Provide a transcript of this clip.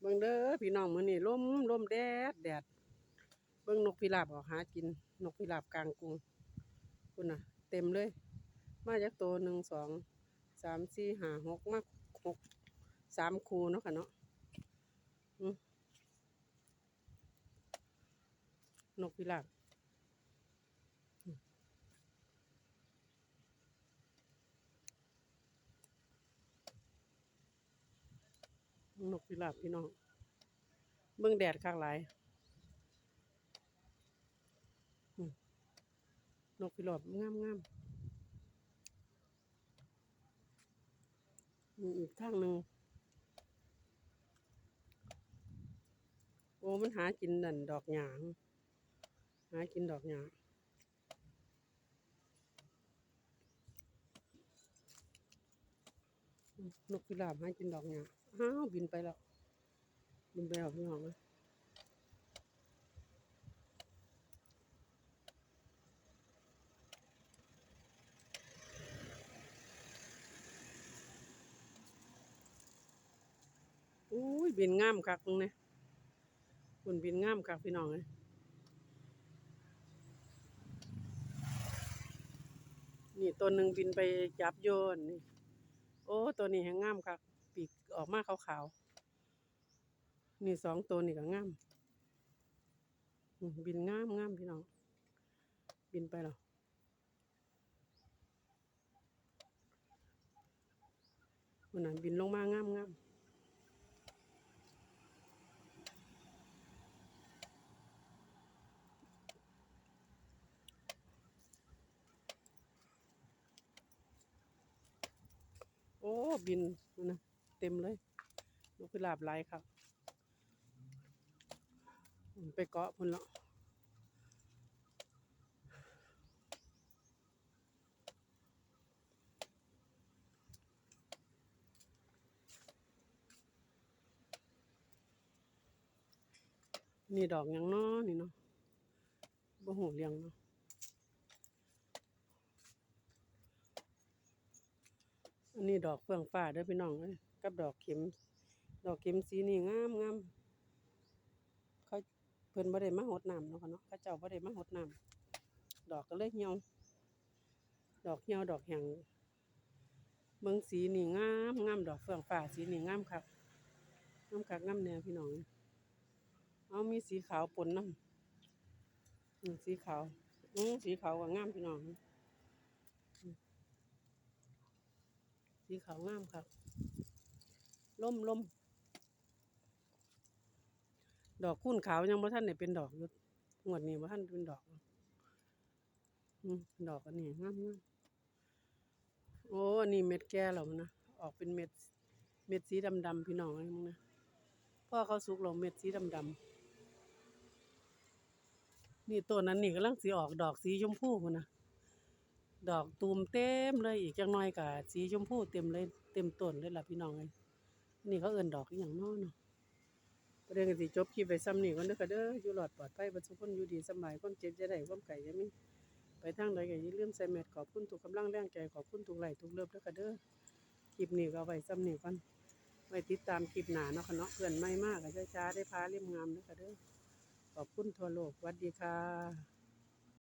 เบิ่งเด้อพี่น้องมื้อนี้ลมลมแดดแดดเบิ่งนกพิราบออกหากิน นกพิราบกลางกรุงคุณน่ะ เต็มเลย มาจากตัวหนึ่งสองสามสี่ห้าหกมาหกสามคูเนาะค่ะเนาะนกพิราบ นกพิราบพี่น้อง เบิ่งแดดข้างหลาย นกพิราบงามงามอีกทางหนึ่งโอ้มันหากินนั่นดอกหยาง หากินดอกหยางอืม นกพิราบใหากินดอกหยางอ้าวบินไปแล้ว บินไปแล้วพี่น้องเลยอุ้ยบินงามคักตรงนี้คุณบินงามคักพี่น้องเลยนี่ตัวหนึ่งบินไปจับโยนนี่ โอ้ ตัวนี้แหงงามคักปีกออกมาขาวๆ นี่สองตัวนี่ก็งามบินงามงามพี่น้อง บินไปแล้วคุณน่ะบินลงมางามงาม อ้บินนั่นนะเต็มเลยนกพิราบหลายครับไปเกาะพุ่นแล้วนี่ดอกยังเนาะนี่เนาะบ่หูเรียงเนาะ อันนี้ดอกเฟื่องฟ้าเด้อพี่น้องเอ้ยกับดอกเข็ม ดอกเข็มสีนี่งามงามเขาเพิ่นบ่ได้มาหดน้ำเนาะค่ะเนาะเขาเจ้าบ่ได้มาหดน้ำดอกก็เลยเหี่ยว ดอกเหี่ยวดอกแห้งเบิ่งสีนี่งามงามดอกเฟื่องฟ้าสีนี่งามคักงามคักงามแน่พี่น้อง เอามีสีขาวปนน้ำอืมสีขาวอืมสีขาวก็งามพี่น้องอืม สีขาวงามครับล่มล่มดอกคุ้นขาวยังบ่ทันได้เป็นดอกอยู่งวดนี้บ่ทันเป็นดอกอืมดอกอันนี้งามงามโอ้อันนี้เม็ดแก่แล้วนะออกเป็นเม็ด เม็ดสีดำๆพี่น้องไอ้มึงนะพ่อเขาสุกลงเม็ดสีดำๆนี่ต้นนั้นนี่กำลังสีออกดอกสีชมพูพุ่นนะ ดอกตูมเต็มเลยอีกจังน้อยกะสีชมพูเต็มเลยเต็มต้นเลยล่ะพี่น้องเอ้ยนี่เขาเอิ้นดอกอหย่างน้อเนาะประเด็นก็สิจบคลิปไปซ้ำนี่ก่อนเด้อค่ะเด้ออยู่รอดปลอดภัยบ่ทุกคนอยู่ดีสำบายความเจ็บจะได้ความไก่จะมีไปทางใดก็อย่าลืมใส่แมสขอบคุณทุกกำลังแรงใจขอบคุณทุกไหลค์ทุกเลิฟเด้อค่ะเด้อคลิปนี้ก็เอาไว้ซ้ำนี่ก่อนไว้ติดตามคลิปหนาเนาะค่ะเนาะเพื่อนใหม่มากก็ช้าๆได้พาเล่มงามเด้อค่ะเด้อขอบคุณทั่วโลกสวัสดีค่ะ